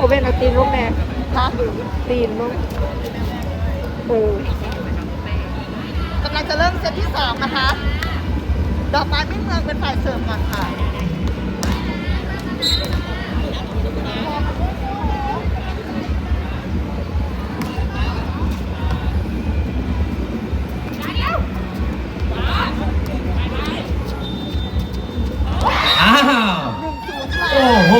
โอเว่นเอาตีนลงแม่คะตีนลงเออกำลังจะเริ่มเซตที่สองนะคะ ดอกไม้ไม่เมืองเป็นฝ่ายเสริมก่อนค่ะอ้าวหนึ่งศูนย์ค่ะโอ้โห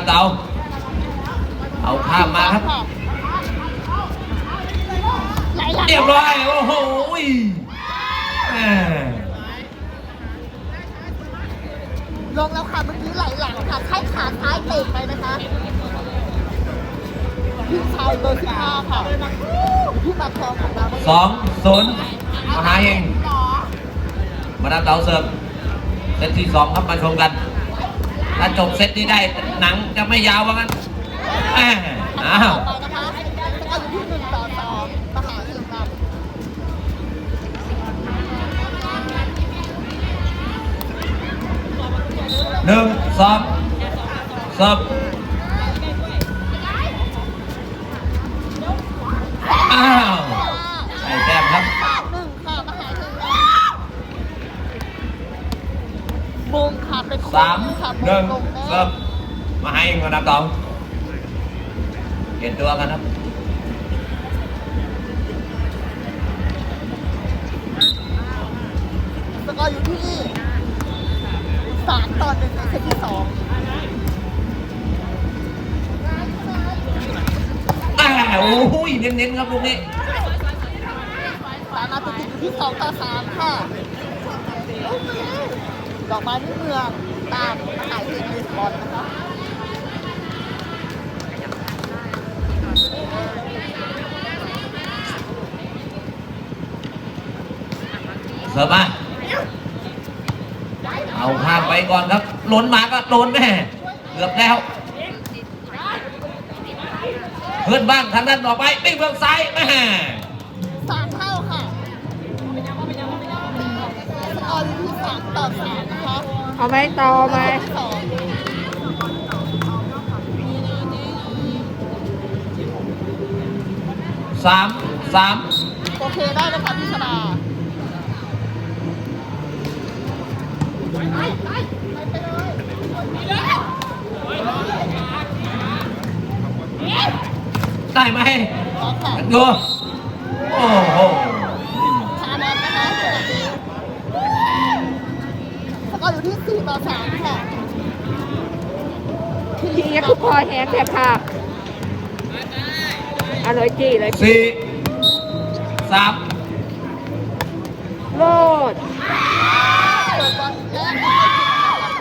มาให้มาดามเตาเอาข้ามมาครับไหลหลังเรียบร้อยโอ้โหยแหม่ลงแล้วค่ะเมื่อกี้ไหลหลังค่ะใช้ขาซ้ายเตะไปนะคะพี่ชายเบอร์สิบห้าค่ะพี่มาทองของเราสองศูนย์มาหาเองมาดามเตาเสิร์ฟเซตที่สองครับมาชมกัน ถ้าจบเซตนี้ได้หนังจะไม่ยาวว่างั้นอ้าวหนึ่งสองมหาเทพนำหนึ่งสองอ้าว หนึ่งลงแน่เริ่มมาให้มานับสองเปลี่ยนตัวกันครับสกอร์อยู่ที่สามต่อหนึ่งในเซตที่สองอ้าวโอ้ยเน้นๆครับลูกนี้สามนาทีติดอยู่ที่สองต่อสามค่ะดอกไม้ที่เมือง ตามมหายเทพลิสบอลนะคะเสิร์ฟมาเอาข้ามไปก่อนครับล่นมาก็โดนแม่เกือบแล้วเพื่อนบ้างทางด้านออไปปิ้งเบื้องซ้ายแม่สามเท่าค่ะสกอร์อยู่ที่สามต่อสาม เอาไหมต่อไหมเซตที่สองสามสามโอเคได้แล้วค่ะพิชดาได้ไหมพร้อมค่ะดูโอ้โห ชาแนลนะคะสกอ ร์อยู่ที่สี่ต่อสามค่ะทีนี้คือพอแห้งแต่ค่ะอร่อยจีเลยสี่สามโลดเปิดบอลแรกให้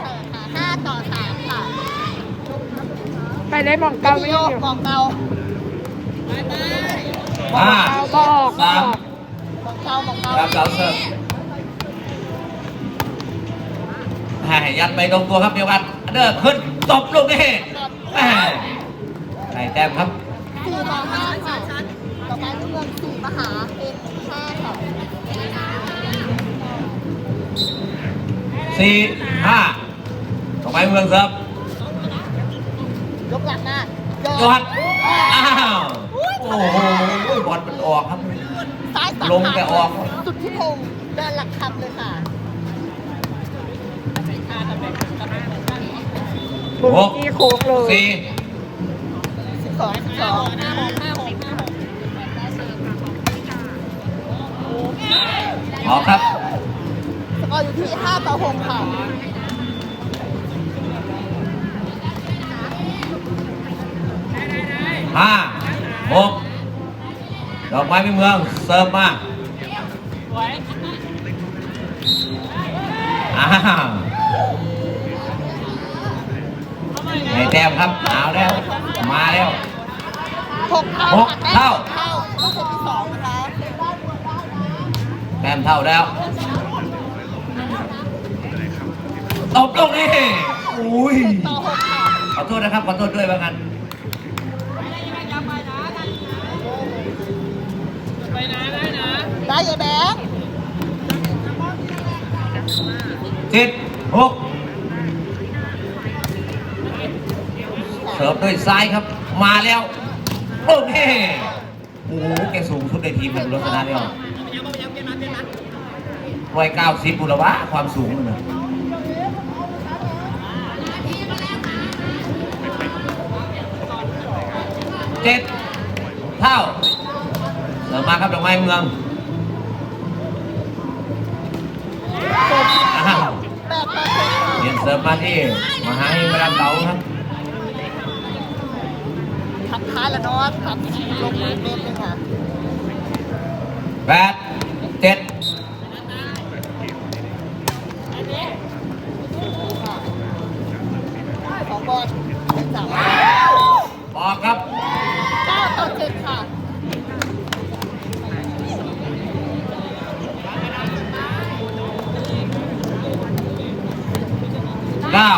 ทีมค่ะห้าต่อสามค่ะไปได้มองเก้าไม่โยได้กอยู่มองเกาห้าเอาบอกบสาอมกมองเกามองเกา รับเสาเสิร์ฟ ให้ยัดไปตรงตัวครับเดียวกันเดินขึ้นตบลูกนี่แม่ใส่แต้มครับสี่ต่อห้าค่ะต่อไปเมืองสี่มหาเอกห้าค่ะสี่ห้าต่อไปเมืองเสิร์ฟยกหลังหน้ายอดอ้าวโอ้โหบอลมันออกครับซ้ายสัลงแต่ออก สุดที่พงษ์เดินหลักคำเลยค่ะ บุ้งจี้โค้งเลยสี่สิบสองสิบสองห้าหกห้าหกห้าหกออกครับสกอร์อยู่ที่ห้าต่อหกค่ะห้าหกดอกไม้ไม่เมือง เสิร์ฟมาอ้าว ในแต้มครับเอาแล้ว มาแล้วหกเท่าหกค่ะเท่าแต้มหกเท่าลูกเซตที่สองนะคะแต้มเท่าแล้วตบลงนี่อุ้ยต่อหกค่ะขอโทษนะครับ ขอโทษด้วยว่างั้นได้ยายแบงค์เจ็ดหก เสิร์ฟด้วยซ้ายครับ มาแล้วโอเคโอ้โหแกสูงสุดในทีมเป็นลักษณะเดียวร้อยเก้าสิบบุรวะความสูงมันนะเจ็ดเท่าเสริมมาครับดอกไม้เมืองเรียนเสริมมาที่มหาเฮงพระรามเต๋าครับ ทักท้ายแล้วเนาะสามสิบลงมือเล่นเลยค่ะแปดเจ็ดสองบอลสามออกครับเก้าต่อเจ็ดค่ะเก้า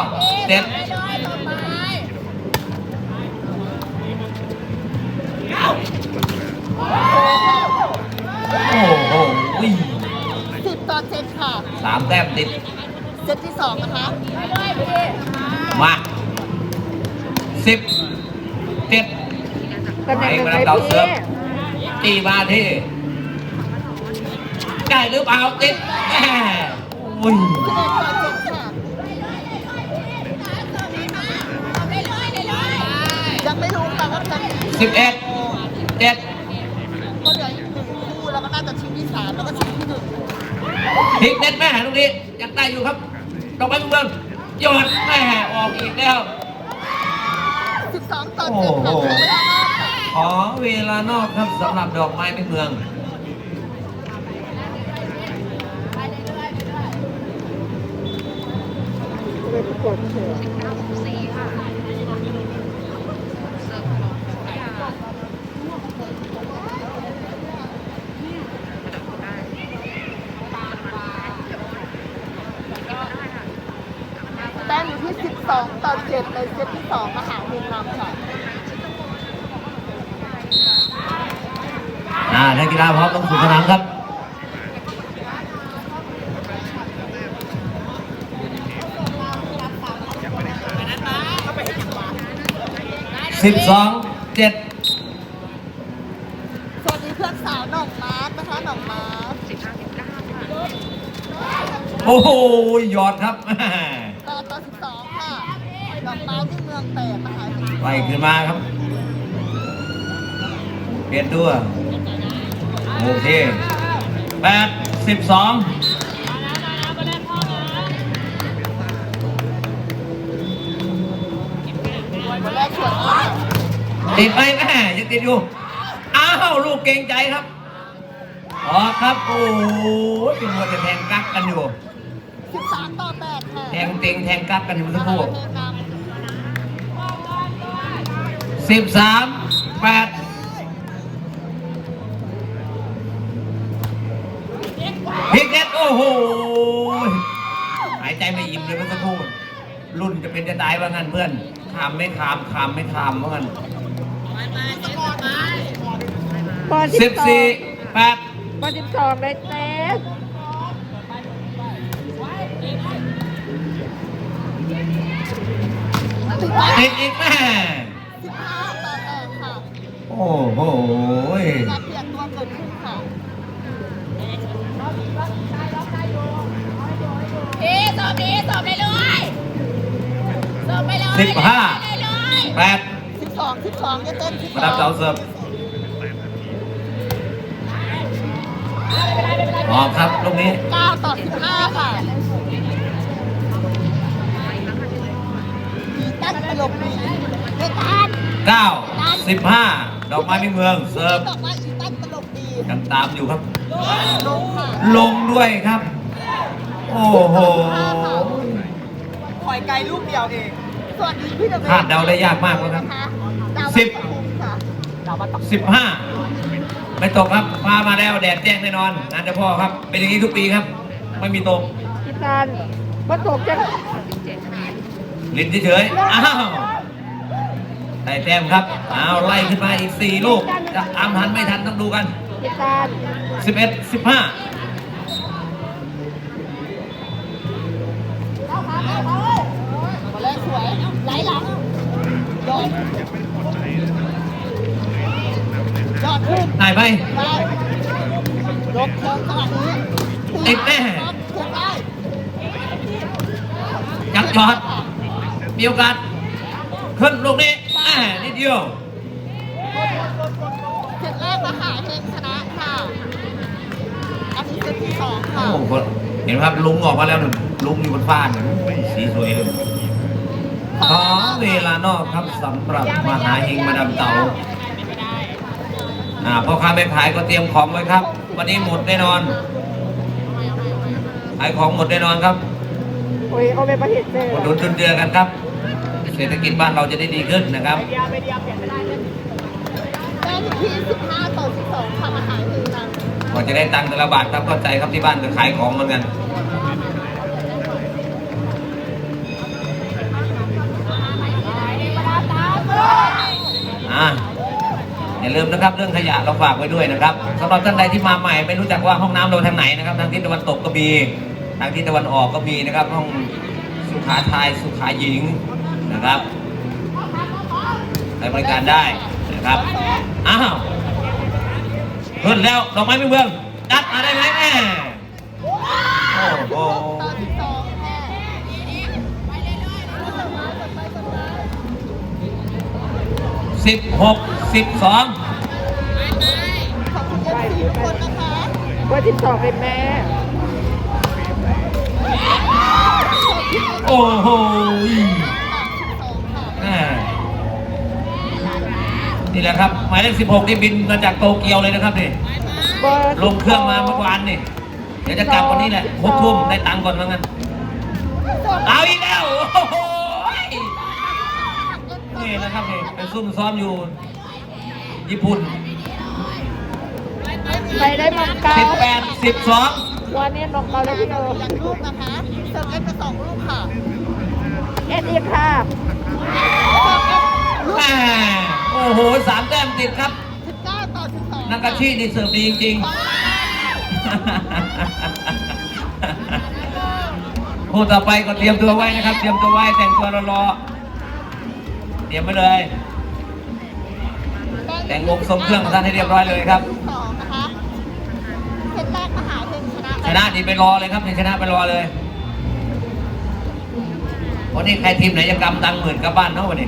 เจ็ด สามแต้มติดเซตที่สองนะคะมาสิบเจ็ดตำแหน่งหนึ่งไปเลยมาแล้วเสิพี่ร์ฟตีมาที่ได้หรือเปล่าติดแหม่อุ้ยสิบเอ็ดต่อเจ็ดค่ะยังไม่รู้ค่ะว่าจะสิบเอ็ดเจ็ด พลิกเน็ตแม่ตรงนี้ยังได้อยู่ครับดอกไม้เมืองยอดแม่ออกอีกแล้วสิบสองต่อเจ็ดค่ะโอ้โหเวลานอกค่ะขอเวลานอกครับสำหรับดอกไม้เป็นเมืองไปประกวดเถอะ แต้มอยู่ที่สิบสองต่อ เจ็ดในเซตที่สองมหาวิทยาลัยค่ะอ่านักกีฬาพร้อมต้องสู่สนามครับสิบสองเจ็ดสวัสดีเพื่อนสาวหนองมาร์คนะคะหนองมาร์คโอ้โหหยอดครับต่อต่อสิบ มาร์คที่เมืองแปดมหาวิทยาลัยไปขึ้นมาครับ เปลี่ยนตัวโอเคแปดสิบสองวันแรกสวยมากติดไหมแม่ยังติดอยู่ อ้าวลูกเก่งใจครับออกครับ โอ้ยเป็นมัวแต่แทงกักกันอยู่สิบสามต่อแปดค่ะแทงเต็งแทงกักกันอยู่เมื่อสักครู่เทนาม สิบสามแปดพลิกเน็ตโอ้โหหายใจไม่อิ่มเลยเมื่อสักครู่รุ่นจะเป็นจะตายว่างั้นเพื่อนขามไม่ขามขามไม่ขามว่างั้นบอลสิสิบบสอสี่งแปดบอลสิบสองเลยเต้สิบห้าติดอีกแม่ อ้โหการเปลี่ยนตัวเกิดขึ้นค่ะพี่สอบดีสอบไปเลยสอบไปเลยสิบห้าไปเลยแปดสิบสองสิบสองจะเต้นสิบสมาองดับเสาเสิร์ฟออกครับลูกนี้เก้าต่อสิบห้าค่ะมีตั้งตลกดีเดตัน9 15 ดอกไม้ในเมืองเสิร์ฟบอกว่าอีตั้งตลกดียังตามอยู่ครับ ลงค่ะลงด้วยครับ โอ้โหปล่อยไกลลูกเดียวเองสวัสดีพี่เดอะคาดเดาได้ยากมากเลยครับดาวสิบปทุมค่ะดาวปทุม15ไม่ตกครับพามาแล้วแดดแจ้งแน่นอนงานเจ้าพ่อครับ เป็นอย่างนี้ทุกปีครับ ไม่มีตกพี่ตันบอลตกจะลิ้นเฉยๆอ้าว ได้แต้มครับเอาไล่ขึ้นมาอีกสี่ลูก จะตามทันไม่ทันต้องดูกันพี่ตาลสิบเอ็ดสิบห้ามาเลยสวยไหลหลังยอดยอดขึ้นได้ไปยกโค้งจังหวะนี้ติดแน่ครับขึ้นได้จักจอดมีโอกาสขึ้นลูกนี้ แหม่นิดเดียวเซตแรกมหาเฮงชนะค่ะอันนี้เซตที่สองค่ะ โอ้โหเห็นไหมครับลุงออกมาแล้วหนึ่งลุงอยู่บนฟ้านเนี่ยสีสวยเลยขอเวลานอกครับสำหรับมหาเฮงมาดามเต๋าอ่าพ่อค้าแม่ขายก็เตรียมของไว้ครับ วันนี้หมดแน่นอนขายของหมดแน่นอนครับโอ้ยเอาไปประเทศเจออุดหนุนจุนเจือกันครับเศรษฐกิจบ้านเราจะได้ดีขึ้นนะครับ ได้ที่สิบห้าต่อสิบสองค่ะมหาเฮงนะก็จะได้ตังค์แต่ละบาทครับเข้าใจครับที่บ้านก็ขายของเหมือนกันอ่าอย่าลืมนะครับเรื่องขยะเราฝากไว้ด้วยนะครับสำหรับท่านใดที่มาใหม่ไม่รู้จักว่าห้องน้ำเราทางไหนนะครับ ทางทิศตะวันตกก็มีทางทิศตะวันออกก็มีนะครับ ห้องสุขาชายสุขาหญิง นะครับใช้บริการได้นะครับ อ้าวขึ้นแล้วดอกไม้ไม่เมืองจัดมาได้ไหมแม่โอ้โหต่อสิบสองแม่สิบหกสิบสองขอบคุณเอฟซีทุกคนนะคะเบอร์สิบสองเป็นแม่ โอ้โหสองค่ะแม่ นี่แหละครับหมายเลขสิบหกที่บินมาจากโตเกียวเลยนะครับนี่เบอร์ลงเครื่องมาเมื่อวานนี่ เดี๋ยวจะกลับวันนี้แหละหกทุ่มได้ตังค์ก่อนว่างั้นเอาอีกแล้วโอ้โหนี่นะครับนี่เป็นซุ่มซ้อมอยู่ญี่ปุ่นไปได้มังเกาสิบแปดสิบสองวันนี้มังเกาได้พี่โนอย่างลูกนะคะเสิร์ฟเอฟไปสองลูกค่ะเอ็ดอีกค่ะ แม่โอ้โหสามแต้มติดครับสิบเก้าต่อสิบสองนักกาชีนี่เสิร์ฟดีจริงๆผู้ต่อไปก็เตรียมตัวไว้นะครับ เตรียมตัวไว้แต่งตัวรอๆเตรียมไว้เลย แต่งวงทรงเครื่องของท่านให้เรียบร้อยเลยครับสองนะคะเซตแรกมหาเฮงชนะชนะนี่ไปรอเลยครับนี่ชนะไปรอเลยวันนี้ใครทีมไหนจะกำตังค์หมื่นกลับบ้านเนาะวันนี้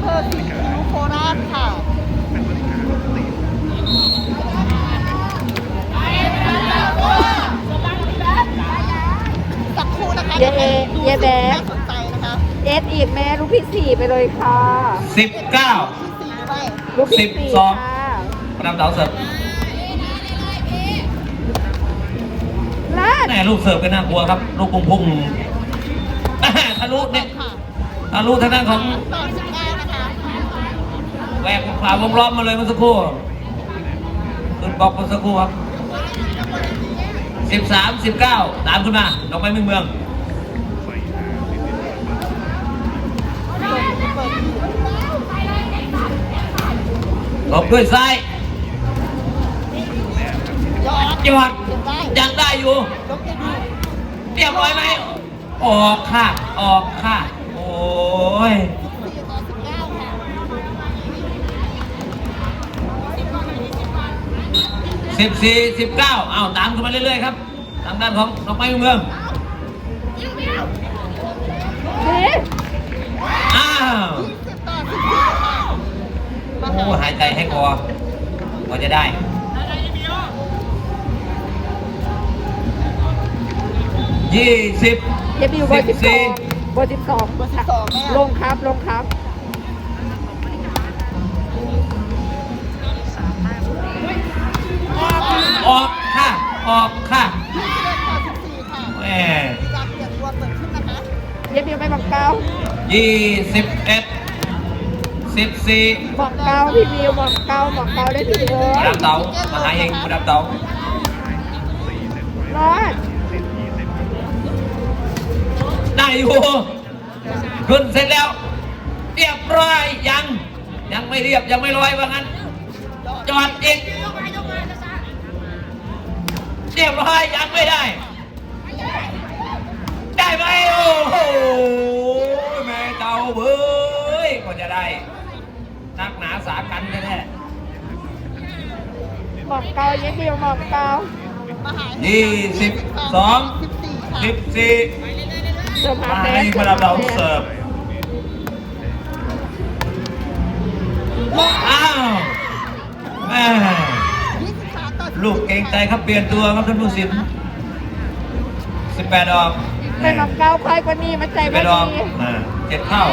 ำเภอสีคิ้วโคราชค่ะสักครู่นะคะเยเอเยแบน่าบสนใจนะคะเอ็ดอีกแม่ลูกพี่สี่ไปเลยค่ะ สิบเก้า ที่สี่ด้วยลูกพี่สิบสี่สอง ค่ะประดับเสาเสิร์ฟลาดแม่ลูกเสิร์ฟก็น่ากลัวครับ ลูกพุ่งพุ่งๆแม่ทะลุเนี่ยค่ะทะลุทางด้านของ ต่อสิบเก้านะคะ แหวกผ่าวงล้อมมาเลยเมื่อสักครู่ขึ้นบล็อกเมื่อสักครู่ครับสิบสามสิบเก้าตามขึ้นมาดอกไม้เมืองเมืองหลบด้วยซ้ายยอดยอดยังได้อยู่ยกยังดีเรียบร้อยไหมออกค่ะ ออกค่ะ โอ้ย 14 19อ้าตามกันไปเรื่อยๆครับ ทางด้านของน้องไม้เมืองอ้าวโอ้หายใจให้กอกอจะได้ยี่สิบเอฟบีวอสิบยบอร์สิบสองบอร์สิบสองลงครับ ลงครับ ออกค่ะ ออกค่ะยี่สิบเอ็ดต่อสิบสี่ค่ะแหมมีการเปลี่ยนตัวเกิดขึ้นนะคะเอ็ดอยู่ไปมังเกายี่สิบเอ็ดสิบสี่มังเกาพี่มิวมังเกามังเกาได้พี่โนประดับเต๋ามหาเองประดับเต๋ารอดได้อยู่ขึ้นเสร็จแล้ว เรียบร้อยยัง ยังไม่เรียบยังไม่ร้อยว่างั้นจอดอีกเรียบร้อยยังไม่ได้ ได้ไหมโอ้โหแม่เจ้าเบ้ยก็จะได้นักหนาสากันแน่หมอกเกาเยบิวหมอกเกามหาๆยี่สิบสองสิบสี่ค่ะสิบสี่เสิร์ฟหามาแฟให้นมารับเราเสิร์ฟอ้าวแม่ยี่สิบสามต่อ ลูกเก่งใจครับเปลี่ยนตัวครับท่านผู้สินสิบแปดออกเป็นหมอกเกาใครกว่านี้มาใจสิบไม่แปดออกดีอ่าเจ็ดเท่า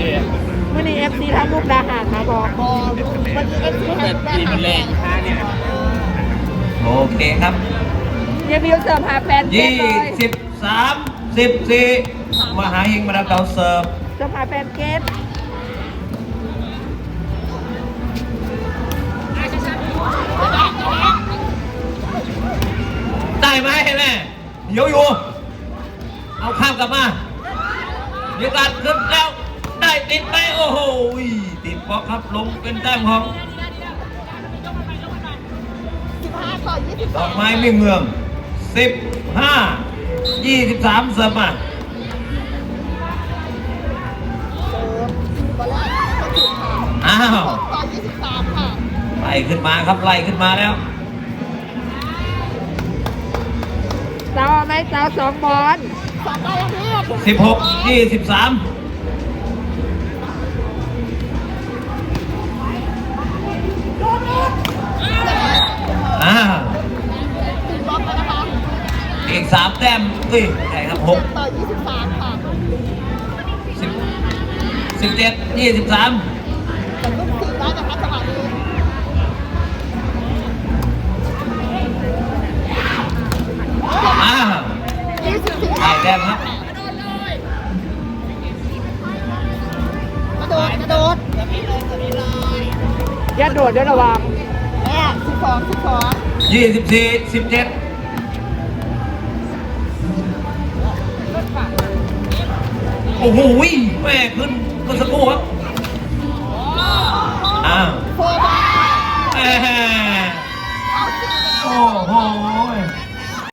ย้อนแสงวันนี้เอฟซีทำลูกดาหารมาบอกบอลมันเอ็กซ์ที่แบบทีมันแรงค่ะเนี่ยโอเคครับเยบิวเสิร์ฟหาแฟนเกมยี่เลยสิบสามสิบสี่มหาเฮงมารับเราเสิร์ฟเสิร์ฟหาแฟนเกมได้ไหมแม่เดี๋ยวอยู่ เอาข้ามกลับมามีการขึ้นแล้วได้ ติดไหมโอ้โหติดบล็อกครับลงเป็นแต้มของสิบห้าต่อยี่สิบดสออกงไม้ไม่เมืองสิบห้ายี่สิบสามเสิร์ฟมาเติมบอลแรกก็ถึงค่ะอ้าวหกต่อยี่สิบสามค่ะไล่ขึ้นมาครับไล่ขึ้นมาแล้วเสาเอาไหมเสาสองบอลสองได้ยังพี่สิบหกยี่สิบสาม อ้าวถึงบล็อกแล้วนะคะอีกสามแต้มเอ้ยใช่ครับหกเจ็ดต่อยี่สิบสามค่ะสิบสิบเจ็ดยี่สิบสามแต่ลูกสี่ได้นะคะจังหวะนี้อ้าวยี่สิบสี่ได้แต้มครับกระโดดกระโดด อย่าโดดด้วยระวัง ยี่สิบสี่สิบเจ็ดโอ้โหแม่ขึ้นก็สักครู่ครับอ้าวโอ้โห